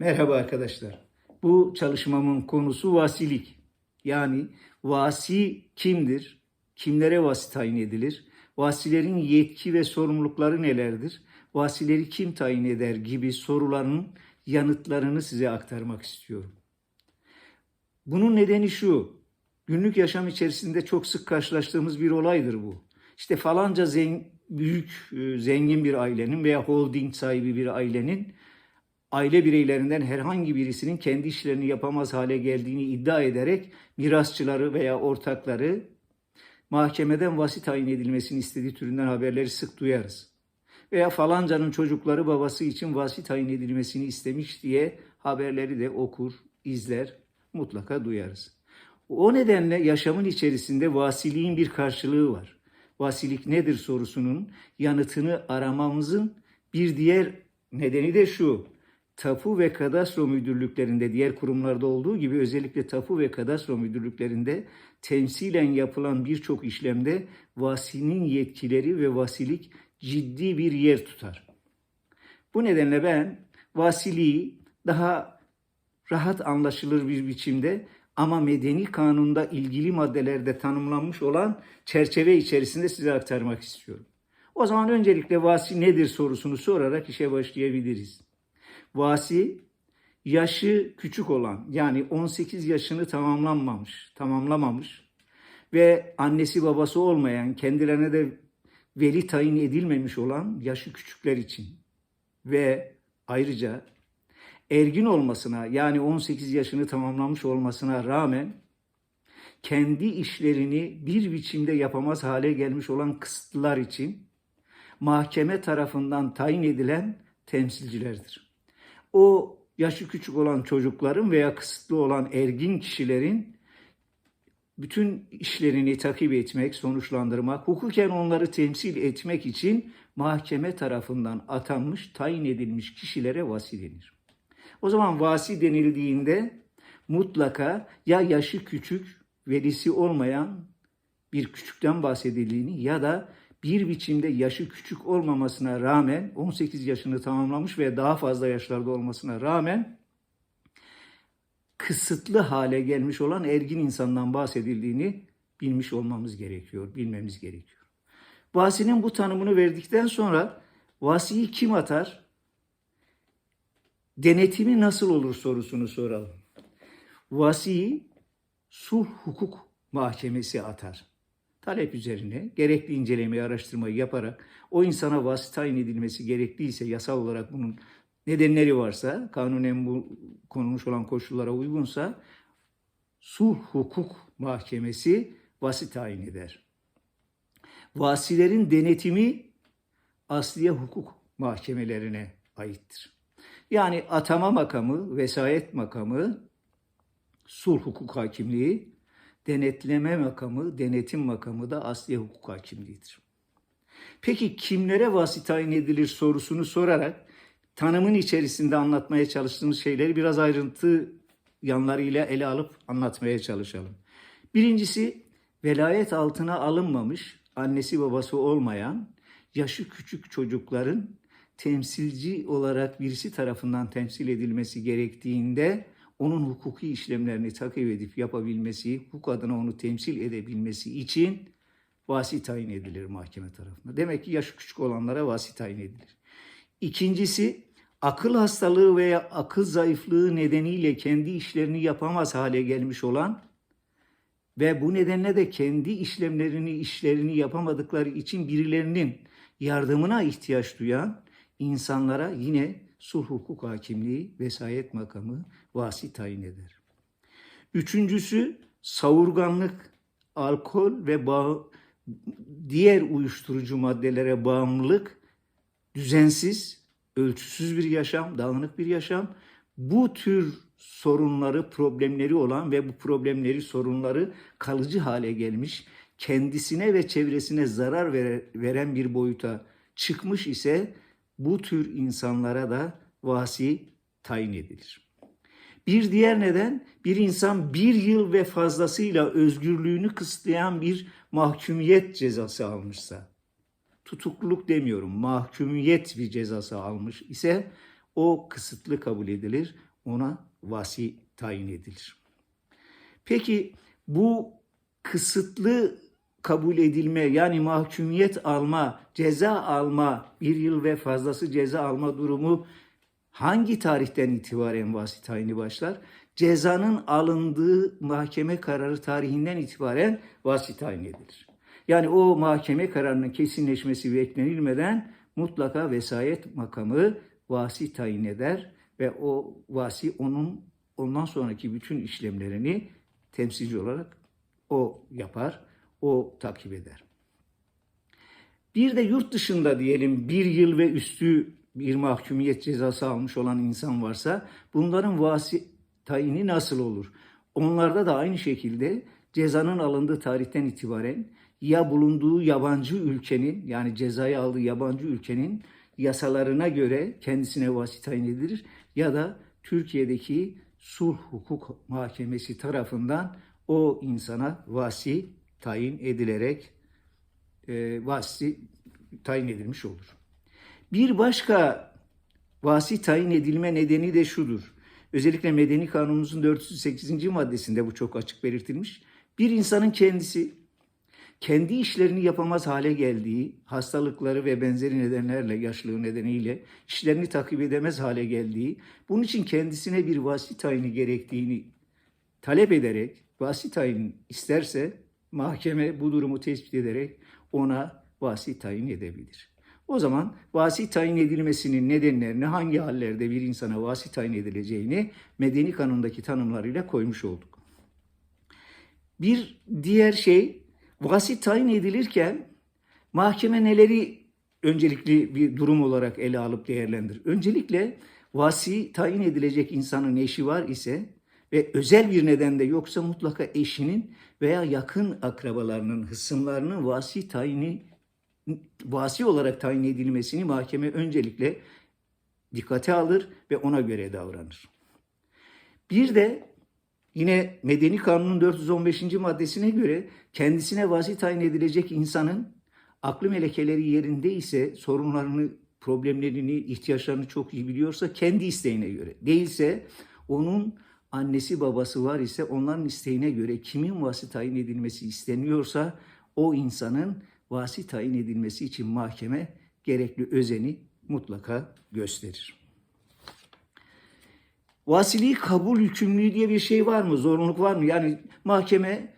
Merhaba arkadaşlar. Bu çalışmamın konusu vasilik. Yani vasi kimdir? Kimlere vasi tayin edilir? Vasilerin yetki ve sorumlulukları nelerdir? Vasileri kim tayin eder gibi soruların yanıtlarını size aktarmak istiyorum. Bunun nedeni şu. Günlük yaşam içerisinde çok sık karşılaştığımız bir olaydır bu. İşte falanca zen- büyük e, zengin bir ailenin veya holding sahibi bir ailenin aile bireylerinden herhangi birisinin kendi işlerini yapamaz hale geldiğini iddia ederek mirasçıları veya ortakları mahkemeden vasi tayin edilmesini istediği türünden haberleri sık duyarız. Veya falancanın çocukları babası için vasi tayin edilmesini istemiş diye haberleri de okur, izler, mutlaka duyarız. O nedenle yaşamın içerisinde vasiliğin bir karşılığı var. Vasilik nedir sorusunun yanıtını aramamızın bir diğer nedeni de şu. Tapu ve kadastro müdürlüklerinde diğer kurumlarda olduğu gibi özellikle tapu ve kadastro müdürlüklerinde temsilen yapılan birçok işlemde vasinin yetkileri ve vasilik ciddi bir yer tutar. Bu nedenle ben vasiliği daha rahat anlaşılır bir biçimde ama medeni kanunda ilgili maddelerde tanımlanmış olan çerçeve içerisinde size aktarmak istiyorum. O zaman öncelikle vasi nedir sorusunu sorarak işe başlayabiliriz. Vasi yaşı küçük olan yani 18 yaşını tamamlanmamış, tamamlamamış ve annesi babası olmayan, kendilerine de veli tayin edilmemiş olan yaşı küçükler için ve ayrıca ergin olmasına yani 18 yaşını tamamlamış olmasına rağmen kendi işlerini bir biçimde yapamaz hale gelmiş olan kısıtlılar için mahkeme tarafından tayin edilen temsilcilerdir. O yaşı küçük olan çocukların veya kısıtlı olan ergin kişilerin bütün işlerini takip etmek, sonuçlandırmak, hukuken onları temsil etmek için mahkeme tarafından atanmış, tayin edilmiş kişilere vasi denir. O zaman vasi denildiğinde mutlaka ya yaşı küçük, velisi olmayan bir küçükten bahsedildiğini ya da bir biçimde yaşı küçük olmamasına rağmen 18 yaşını tamamlamış ve daha fazla yaşlarda olmasına rağmen kısıtlı hale gelmiş olan ergin insandan bahsedildiğini bilmiş olmamız gerekiyor, bilmemiz gerekiyor. Vasinin bu tanımını verdikten sonra vasiyi kim atar? Denetimi nasıl olur sorusunu soralım. Vasiyi sulh hukuk mahkemesi atar. Talep üzerine gerekli incelemeyi, araştırmayı yaparak o insana vasi tayin edilmesi gerekliyse yasal olarak bunun nedenleri varsa, kanunen bu konulmuş olan koşullara uygunsa sulh hukuk mahkemesi vasi tayin eder. Vasilerin denetimi asliye hukuk mahkemelerine aittir. Yani atama makamı, vesayet makamı, sulh hukuk hakimliği, denetleme makamı, denetim makamı da asliye hukuk hakimliğidir. Peki kimlere vasi tayin edilir sorusunu sorarak tanımın içerisinde anlatmaya çalıştığımız şeyleri biraz ayrıntı yanlarıyla ele alıp anlatmaya çalışalım. Birincisi velayet altına alınmamış, annesi babası olmayan, yaşı küçük çocukların temsilci olarak birisi tarafından temsil edilmesi gerektiğinde onun hukuki işlemlerini takip edip yapabilmesi, hukuk adına onu temsil edebilmesi için vasi tayin edilir mahkeme tarafından. Demek ki yaşı küçük olanlara vasi tayin edilir. İkincisi akıl hastalığı veya akıl zayıflığı nedeniyle kendi işlerini yapamaz hale gelmiş olan ve bu nedenle de kendi işlemlerini, işlerini yapamadıkları için birilerinin yardımına ihtiyaç duyan insanlara yine sulh hukuk hakimliği, vesayet makamı vasi tayin eder. Üçüncüsü savurganlık, alkol ve bağ, diğer uyuşturucu maddelere bağımlılık, düzensiz, ölçüsüz bir yaşam, dağınık bir yaşam. Bu tür sorunları, problemleri olan ve bu problemleri, sorunları kalıcı hale gelmiş, kendisine ve çevresine zarar veren bir boyuta çıkmış ise bu tür insanlara da vasi tayin edilir. Bir diğer neden bir insan bir yıl ve fazlasıyla özgürlüğünü kısıtlayan bir mahkumiyet cezası almışsa, tutukluluk demiyorum, mahkumiyet bir cezası almış ise o kısıtlı kabul edilir. Ona vasi tayin edilir. Peki bu kısıtlı kabul edilme yani mahkumiyet alma, ceza alma, bir yıl ve fazlası ceza alma durumu hangi tarihten itibaren vasi tayini başlar? Cezanın alındığı mahkeme kararı tarihinden itibaren vasi tayin edilir. Yani o mahkeme kararının kesinleşmesi beklenilmeden mutlaka vesayet makamı vasi tayin eder ve o vasi onun ondan sonraki bütün işlemlerini temsilci olarak o yapar, o takip eder. Bir de yurt dışında diyelim bir yıl ve üstü bir mahkumiyet cezası almış olan insan varsa bunların vasi tayini nasıl olur? Onlarda da aynı şekilde cezanın alındığı tarihten itibaren ya bulunduğu yabancı ülkenin yani cezayı aldığı yabancı ülkenin yasalarına göre kendisine vasi tayin edilir ya da Türkiye'deki sulh hukuk mahkemesi tarafından o insana vasi tayin edilerek e, vasi tayin edilmiş olur. Bir başka vasi tayin edilme nedeni de şudur. Özellikle Medeni Kanunumuzun 408. maddesinde bu çok açık belirtilmiş. Bir insanın kendisi kendi işlerini yapamaz hale geldiği, hastalıkları ve benzeri nedenlerle, yaşlılığı nedeniyle işlerini takip edemez hale geldiği, bunun için kendisine bir vasi tayini gerektiğini talep ederek, vasi tayin isterse mahkeme bu durumu tespit ederek ona vasi tayin edebilir. O zaman vasi tayin edilmesinin nedenlerini hangi hallerde bir insana vasi tayin edileceğini medeni kanundaki tanımlarıyla koymuş olduk. Bir diğer şey vasi tayin edilirken mahkeme neleri öncelikli bir durum olarak ele alıp değerlendirir. Öncelikle vasi tayin edilecek insanın eşi var ise ve özel bir nedende yoksa mutlaka eşinin veya yakın akrabalarının, hısımlarının vasi tayini vasi olarak tayin edilmesini mahkeme öncelikle dikkate alır ve ona göre davranır. Bir de yine Medeni Kanunun 415. maddesine göre kendisine vasi tayin edilecek insanın aklı melekeleri yerinde ise sorunlarını, problemlerini, ihtiyaçlarını çok iyi biliyorsa kendi isteğine göre. Değilse onun annesi babası var ise onların isteğine göre kimin vasi tayin edilmesi isteniyorsa o insanın vasi tayin edilmesi için mahkeme gerekli özeni mutlaka gösterir. Vasiliği kabul yükümlülüğü diye bir şey var mı? Zorunluluk var mı? Yani mahkeme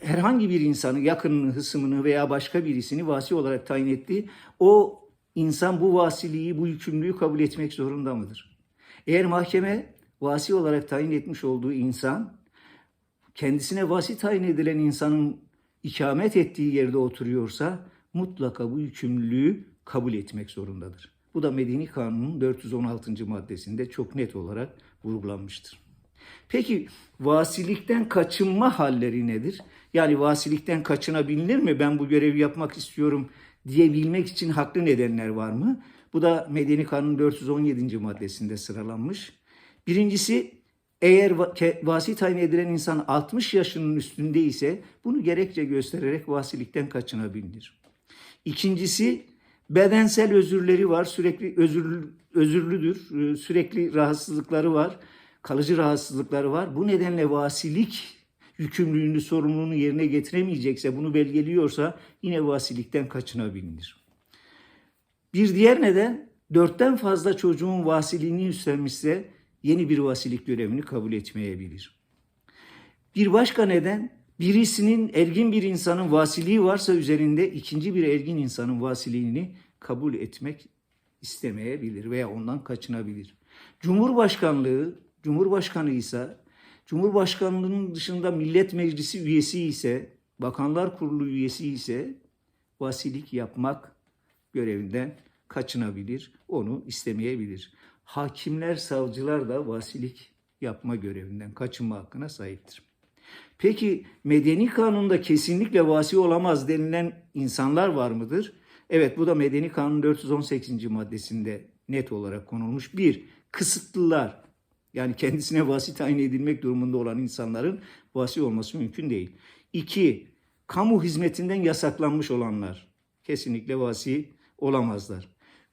herhangi bir insanı, yakınını, hısımını veya başka birisini vasi olarak tayin etti. O insan bu vasiliği, bu yükümlülüğü kabul etmek zorunda mıdır? Eğer mahkeme vasi olarak tayin etmiş olduğu insan, kendisine vasi tayin edilen insanın ikamet ettiği yerde oturuyorsa mutlaka bu yükümlülüğü kabul etmek zorundadır. Bu da Medeni Kanun'un 416. maddesinde çok net olarak vurgulanmıştır. Peki vasilikten kaçınma halleri nedir? Yani vasilikten kaçınabilir mi? Ben bu görevi yapmak istiyorum diyebilmek için haklı nedenler var mı? Bu da Medeni Kanun 417. maddesinde sıralanmış. Birincisi eğer vasi tayin edilen insan 60 yaşının üstünde ise bunu gerekçe göstererek vasilikten kaçınabilir. İkincisi bedensel özürleri var, sürekli özür, özürlüdür, sürekli rahatsızlıkları var, kalıcı rahatsızlıkları var. Bu nedenle vasilik yükümlülüğünü, sorumluluğunu yerine getiremeyecekse, bunu belgeliyorsa yine vasilikten kaçınabilir. Bir diğer neden dörtten fazla çocuğun vasiliğini üstlenmişse yeni bir vasilik görevini kabul etmeyebilir. Bir başka neden birisinin ergin bir insanın vasiliği varsa üzerinde ikinci bir ergin insanın vasiliğini kabul etmek istemeyebilir veya ondan kaçınabilir. Cumhurbaşkanlığı, Cumhurbaşkanı ise Cumhurbaşkanlığının dışında Millet Meclisi üyesi ise, Bakanlar Kurulu üyesi ise vasilik yapmak görevinden kaçınabilir, onu istemeyebilir. Hakimler, savcılar da vasilik yapma görevinden kaçınma hakkına sahiptir. Peki medeni kanunda kesinlikle vasi olamaz denilen insanlar var mıdır? Evet bu da medeni kanun 418. maddesinde net olarak konulmuş. Bir, kısıtlılar yani kendisine vasi tayin edilmek durumunda olan insanların vasi olması mümkün değil. İki, kamu hizmetinden yasaklanmış olanlar kesinlikle vasi olamazlar.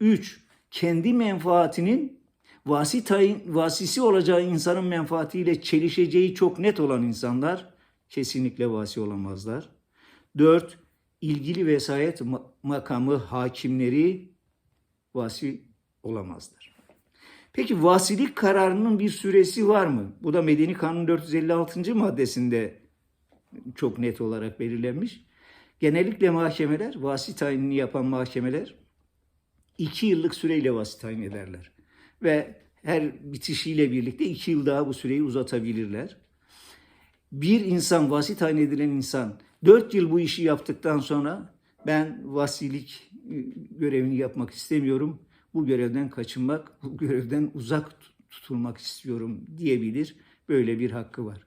Üç, kendi menfaatinin vasi tayin, vasisi olacağı insanın menfaatiyle çelişeceği çok net olan insanlar kesinlikle vasi olamazlar. Dört, ilgili vesayet ma- makamı hakimleri vasi olamazlar. Peki vasilik kararının bir süresi var mı? Bu da Medeni Kanun 456. maddesinde çok net olarak belirlenmiş. Genellikle mahkemeler, vasi tayinini yapan mahkemeler iki yıllık süreyle vasi tayin ederler. Ve her bitişiyle birlikte iki yıl daha bu süreyi uzatabilirler. Bir insan, vasi tayin edilen insan dört yıl bu işi yaptıktan sonra ben vasilik e, görevini yapmak istemiyorum. Bu görevden kaçınmak, bu görevden uzak tutulmak istiyorum diyebilir. Böyle bir hakkı var.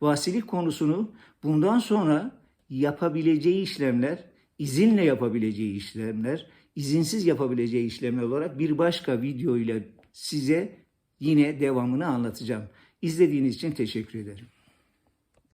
Vasilik konusunu bundan sonra yapabileceği işlemler, izinle yapabileceği işlemler, izinsiz yapabileceği işlemler olarak bir başka video ile size yine devamını anlatacağım. İzlediğiniz için teşekkür ederim.